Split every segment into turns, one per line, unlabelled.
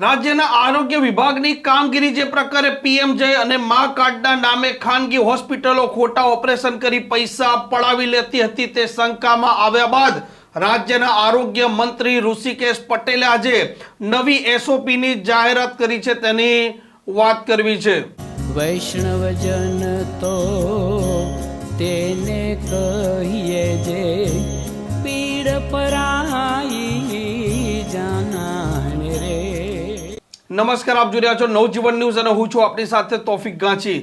રાજ્યના આરોગ્ય વિભાગની કામગીરી જે પ્રકારે પીએમ જય અને મા કાર્ડના નામે ખાનગી હોસ્પિટલો ખોટા ઓપરેશન કરી પૈસા પડાવી લેતી હતી તે શંકામાં આવ્યા બાદ રાજ્યના આરોગ્ય મંત્રી ઋષિકેશ પટેલે આજે નવી એસઓપીની જાહેરાત કરી છે તેની વાત કરવી છે.
વૈષ્ણવજન તો તેને કહીએ જે પીડ પરાઈ
નમસ્કાર, આપ જોઈ રહ્યા છો નવજીવન ન્યૂઝ અને હું છું આપની સાથે તોફિક ગાંચી.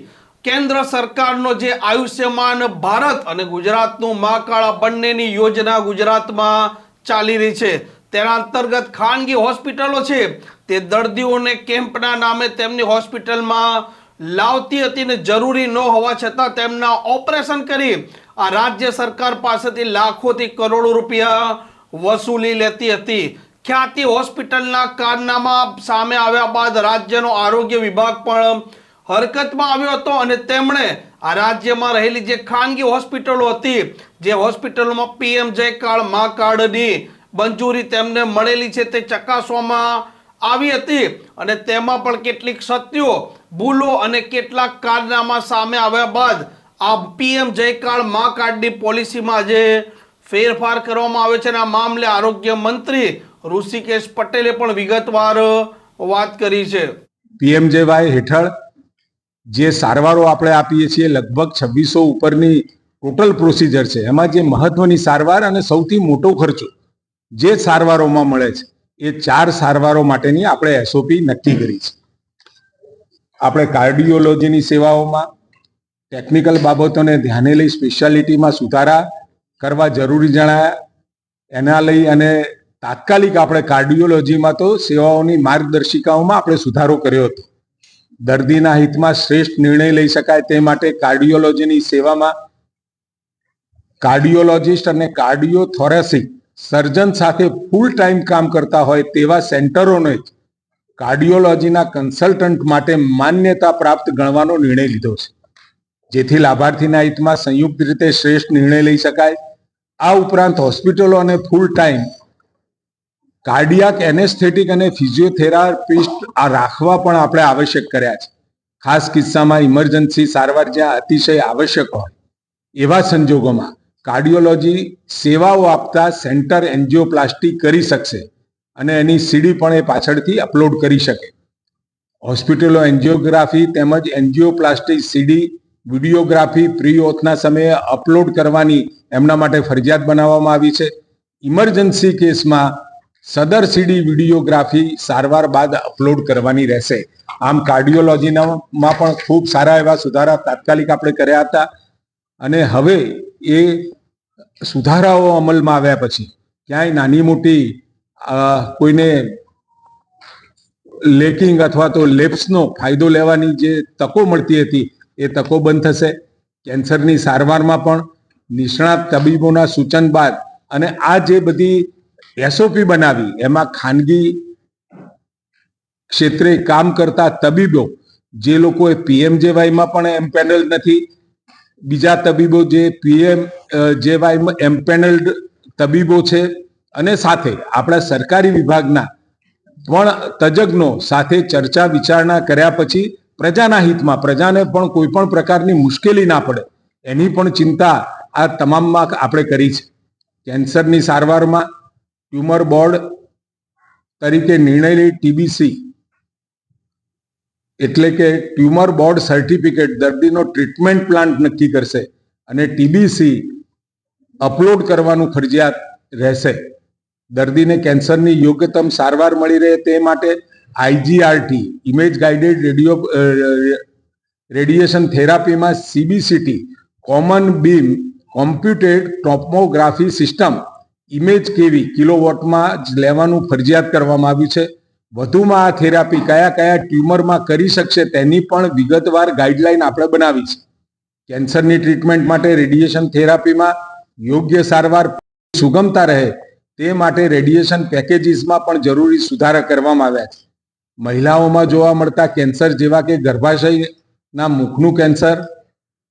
કેન્દ્ર સરકારનો જે આયુષ્યમાન ભારત અને ગુજરાતનું મા કાળા બંનેની યોજના ગુજરાતમાં ચાલી રહી છે, તેના અંતર્ગત ખાનગી હોસ્પિટલો છે, તે દર્દીઓને કેમ્પના નામે તેમની હોસ્પિટલમાં લાવતી હતી ને જરૂરી ન હોવા છતાં તેમના ઓપરેશન કરી આ રાજ્ય સરકાર પાસેથી લાખોથી કરોડો રૂપિયા વસૂલી લેતી હતી. ખ્યાતિ હોસ્પિટલના કારનામા સામે આવ્યા બાદ રાજ્યનો આરોગ્ય વિભાગ પણ હરકતમાં આવ્યો હતો અને તેમણે આ રાજ્યમાં રહેલી જે ખાનગી હોસ્પિટલો હતી, જે હોસ્પિટલોમાં પીએમ જય કાર્ડ મા કાર્ડની મંજૂરી તેમને મળેલી છે તે ચકાસવામાં આવી હતી અને તેમાં પણ કેટલીક સત્યો, ભૂલો અને કેટલાક કારનામા સામે આવ્યા બાદ આ પીએમ જય કાર્ડ મા કાર્ડની પોલિસીમાં આજે ફેરફાર કરવામાં આવે છે અને આ મામલે આરોગ્ય મંત્રી ઋષિકેશ પટેલે પણ વિગતવાર વાત કરી છે.
પીએમજેવાય હેઠળ જે સારવારો આપણે આપીએ છીએ લગભગ છવ્વીસો ઉપરની ટોટલ પ્રોસિજર છે. એમાં જે મહત્વની સારવાર અને સૌથી મોટો ખર્ચો જે સારવારોમાં મળે છે, એ ચાર સારવારો માટેની આપણે એસઓપી નક્કી કરી છે. આપણે કાર્ડિયોલોજીની સેવાઓમાં, ટેકનિકલ બાબતોને ધ્યાને લઈ સ્પેશિયાલિટીમાં સુધારા કરવા જરૂરી જણાયા. એના લઈ અને તાત્કાલિક આપણે કાર્ડિયોલોજીમાં તો સેવાઓની માર્ગદર્શિકાઓમાં આપણે સુધારો કર્યો હતો. દર્દીના હિતમાં શ્રેષ્ઠ નિર્ણય લઈ શકાય તે માટે કાર્ડિયોલોજીની સેવામાં કાર્ડિયોલોજિસ્ટ અને કાર્ડિયોથોરેસિક સર્જન સાથે ફૂલ ટાઈમ કામ કરતા હોય તેવા સેન્ટરોને જ કાર્ડિયોલોજીના કન્સલ્ટન્ટ માટે માન્યતા પ્રાપ્ત ગણવાનો નિર્ણય લીધો છે. જેથી લાભાર્થીના હિતમાં સંયુક્ત રીતે શ્રેષ્ઠ નિર્ણય લઈ શકાય. આ ઉપરાંત હોસ્પિટલો અને ફૂલ ટાઈમ કાર્ડિયાક એનેસ્થેટિક અને ફિઝિયોથેરાપિસ્ટ આ રાખવા પણ આપણે આવશ્યક કર્યા છે. ખાસ કિસ્સામાં ઇમરજન્સી સારવાર જ્યાં અતિશય આવશ્યક હોય, એવા સંજોગોમાં કાર્ડિયોલોજી સેવાઓ આપતા સેન્ટર એન્જિયોપ્લાસ્ટી કરી શકશે અને એની સીડી પણ એ પાછળથી અપલોડ કરી શકે. હોસ્પિટલો એન્જિયોગ્રાફી તેમજ એન્જિયોપ્લાસ્ટી સીડી, વિડિયોગ્રાફી પ્રી ઓથના સમયે અપલોડ કરવાની એમના માટે ફરજિયાત બનાવવામાં આવી છે. ઇમરજન્સી કેસમાં સદર સીડી વિડિયોગ્રાફી સારવાર બાદ અપલોડ કરવાની રહેશે. આમ કાર્ડિયોલોજીનામાં પણ ખૂબ સારા એવા સુધારા તાત્કાલિક આપણે કર્યા હતા અને હવે એ સુધારાઓ અમલમાં આવ્યા પછી ક્યાંય નાની મોટી કોઈને લેકિંગ અથવા તો લેપ્સનો ફાયદો લેવાની જે તકો મળતી હતી એ તકો બંધ થશે. કેન્સરની સારવારમાં પણ નિષ્ણાત તબીબોના સૂચન બાદ અને આ જે બધી એસઓપી બનાવી, એમાં ખાનગી ક્ષેત્રે કામ કરતા તબીબો, જે લોકો પીએમજેવાયમાં પણ એમ પેનલ નથી, બીજા તબીબો જે પીએમ જેવાય એમ્પેનલ્ડ તબીબો છે, અને સાથે આપણા સરકારી વિભાગના પણ તજજ્ઞો સાથે ચર્ચા વિચારણા કર્યા પછી પ્રજાના હિતમાં, પ્રજાને પણ કોઈ પણ પ્રકારની મુશ્કેલી ના પડે, એની પણ ચિંતા આ તમામમાં આપણે કરી છે. કેન્સરની સારવારમાં ટ્યુમર બોર્ડ તરીકે નિર્ણય લઈ ટીબીસી એટલે કે ટ્યુમર બોર્ડ સર્ટિફિકેટ, દર્દીનો ટ્રીટમેન્ટ પ્લાન નક્કી કરશે અને ટીબીસી અપલોડ કરવાનું ફરજિયાત રહેશે. દર્દીને કેન્સરની યોગ્યતમ સારવાર મળી રહે તે માટે IGRT image guided radio radiation થેરાપીમાં CBCT common beam, computed tomography system image KV કિલોવોટમાં જ લેવાનું ફરજિયાત કરવામાં આવ્યું છે? વધુમાં આ થેરાપી કયા કયા ટ્યુમરમાં કરી શકશે તેની પણ વિગતવાર ગાઈડલાઈન આપણે બનાવી છે. કેન્સરની ટ્રીટમેન્ટ માટે રેડિયેશન થેરાપીમાં યોગ્ય સારવાર સુગમતા રહે તે માટે રેડિયેશન પેકેજીસમાં પણ જરૂરી સુધારા કરવામાં આવ્યા છે. મહિલાઓમાં જોવા મળતા કેન્સર જેવા કે ગર્ભાશયના મુખનું કેન્સર,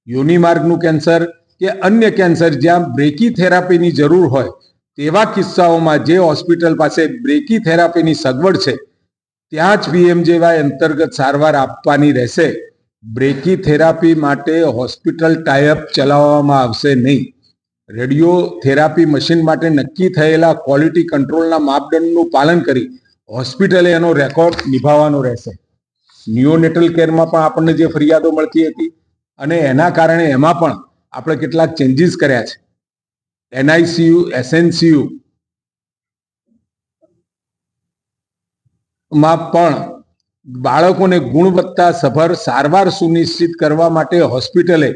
યોનિમાર્ગનું કેન્સર કે અન્ય કેન્સર જ્યાં બ્રેકી થેરાપીની જરૂર હોય તેવા કિસ્સાઓમાં જે હોસ્પિટલ પાસે બ્રેકી થેરાપીની સગવડ છે, ત્યાં જ પીએમજેવાય અંતર્ગત સારવાર આપવાની રહેશે. બ્રેકી થેરાપી માટે હોસ્પિટલ ટાઈઅપ ચલાવવામાં આવશે નહીં. રેડિયો થેરાપી મશીન માટે નક્કી થયેલા ક્વોલિટી કંટ્રોલના માપદંડનું પાલન કરી હોસ્પિટલે એનો રેકોર્ડ નિભાવવાનો રહેશે. નિયોનેટલ કેરમાં પણ આપણને જે ફરિયાદો મળતી હતી અને એના કારણે એમાં પણ આપણે કેટલાક ચેન્જીસ કર્યા છે. એનઆઈસીયુ એસએનસીયુ માં પણ બાળકોને ગુણવત્તા સભર સારવાર સુનિશ્ચિત કરવા માટે હોસ્પિટલે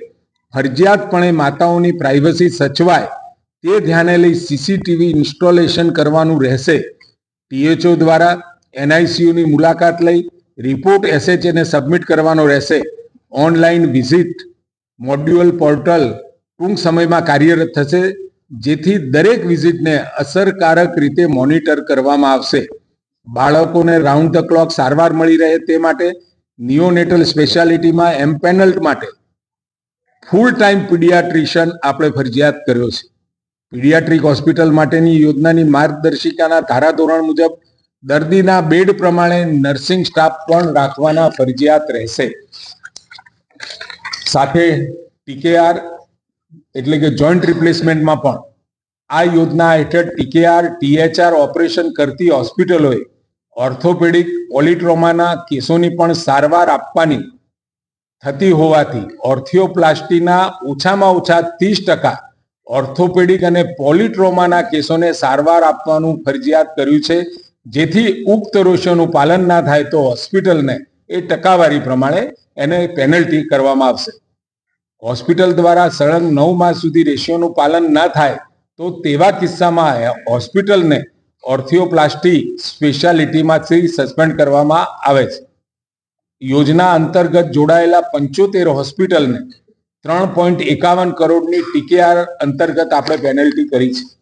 ફરજિયાતપણે માતાઓની પ્રાઇવસી સચવાય તે ધ્યાને લઈ સીસીટીવી ઇન્સ્ટોલેશન કરવાનું રહેશે. ટીએચઓ દ્વારા એનઆઈસીયુની મુલાકાત લઈ રિપોર્ટ એસએચએને સબમિટ કરવાનો રહેશે. ઓનલાઈન વિઝિટ મોડ્યુઅલ પોર્ટલ ટૂંક સમયમાં કાર્યરત થશે. જેથી દરેક વિઝિટને અસરકારક રીતે મોનિટર કરવામાં આવશે. બાળકોને રાઉન્ડ ધ ક્લોક સારવાર મળી રહે તે માટે નિયોનેટલ સ્પેશિયાલિટીમાં એમ્પેનલ્ટ માટે ફૂલ ટાઈમ પીડિયાટ્રિશિયન આપણે ફરજિયાત કર્યો છે. પીડિયાટ્રિક હોસ્પિટલ માટેની યોજનાની માર્ગદર્શિકાના ધારાધોરણ મુજબ, દર્દીના બેડ પ્રમાણે નર્સિંગ સ્ટાફ પણ રાખવાના ફરજિયાત રહેશે. સાથે ટીકેઆર એટલે કે જોઈન્ટ રિપ્લેસમેન્ટમાં પણ. આ યોજના હેઠળ ટીકેઆર ટીએચઆર ઓપરેશન કરતી હોસ્પિટલોએ ઓર્થોપેડિક પોલિટ્રોમાના કેસોની પણ સારવાર આપવાની થતી હોવાથી ઓર્થિયોપ્લાસ્ટીના ઓછામાં ઓછા ત્રીસ ટકા ઓર્થોપેડિક અને પોલિટ્રોમાના કેસોને સારવાર આપવાનું ફરજિયાત કર્યું છે. જેથી ઉક્ત રોષોનું પાલન ના થાય તો હોસ્પિટલને એ ટકાવારી પ્રમાણે એને પેનલ્ટી કરવામાં આવશે. હોસ્પિટલ દ્વારા સળંગ નવ માસ સુધી રેશિયોનું પાલન ના થાય, તો તેવા કિસ્સામાં હોસ્પિટલને ઓર્થિયોપ્લાસ્ટી સ્પેશિયાલિટીમાંથી સસ્પેન્ડ કરવામાં આવે છે. યોજના અંતર્ગત જોડાયેલા પંચોતેર હોસ્પિટલને ત્રણ પોઈન્ટ એકાવન કરોડની ટીકેઆર અંતર્ગત આપણે પેનલ્ટી કરી છે.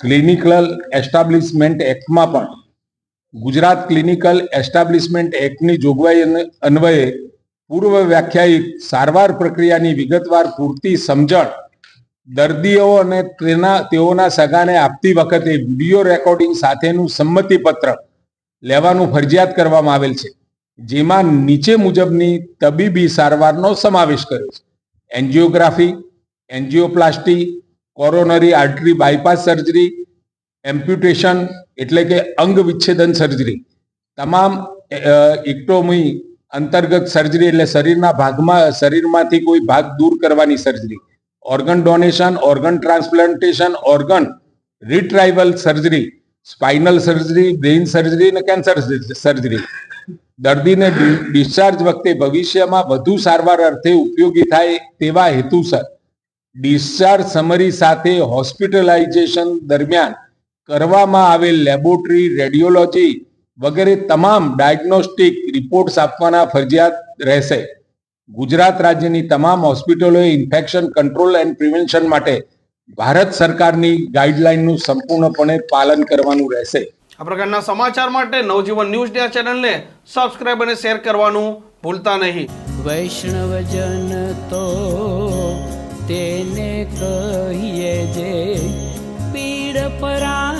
ક્લિનિકલ એસ્ટાબ્લિશમેન્ટ એક્ટમાં પણ ગુજરાત ક્લિનિકલ એસ્ટાબ્લિશમેન્ટ એક્ટની જોગવાઈ અન- અન્વયે પૂર્વ વ્યાખ્યાયિત સારવાર પ્રક્રિયાની વિગતવાર પૂરતી સમજણ દર્દીઓ અને તેના, તેઓના સગાને આપતી વખતે વીડિયો રેકોર્ડિંગ સાથેનું સંમતિપત્ર લેવાનું ફરજિયાત કરવામાં આવેલ છે. જેમાં નીચે મુજબની તબીબી સારવારનો સમાવેશ કર્યો છે. Angiography, angioplasty, coronary artery bypass surgery, amputation એટલે કે અંગ વિચ્છેદન સર્જરી. તમામ ઇક્ટોમી અંતર્ગત સર્જરી એટલે શરીરના ભાગમાં, શરીરમાંથી કોઈ ભાગ દૂર કરવાની surgery organ donation organ transplantation organ retrieval surgery spinal surgery brain surgery અને કેન્સર સર્જરી દર્દીને ડિસ્ચાર્જ વખતે ભવિષ્યમાં વધુ સારવાર અર્થે ઉપયોગી થાય તેવા હેતુસર. ડિસ્ચાર્જ સમરી સાથે હોસ્પિટલાઇઝેશન દરમિયાન કરવામાં આવેલ લેબોરેટરી રેડિયોલોજી વગેરે તમામ ડાયગ્નોસ્ટિક રિપોર્ટ્સ આપવાના ફરજિયાત રહેશે. ગુજરાત રાજ્યની તમામ હોસ્પિટલોએ ઇન્ફેક્શન કંટ્રોલ એન્ડ પ્રિવેન્શન માટે ભારત સરકારની ગાઈડલાઈનનું સંપૂર્ણપણે પાલન કરવાનું રહેશે.
આ પ્રકારના સમાચાર માટે નવજીવન ન્યૂઝ ડે ચેનલને સબસ્ક્રાઇબ અને શેર કરવાનું ભૂલતા નહીં.
વૈષ્ણવજન તો તેને કહીએ જે પીડ પરાઈ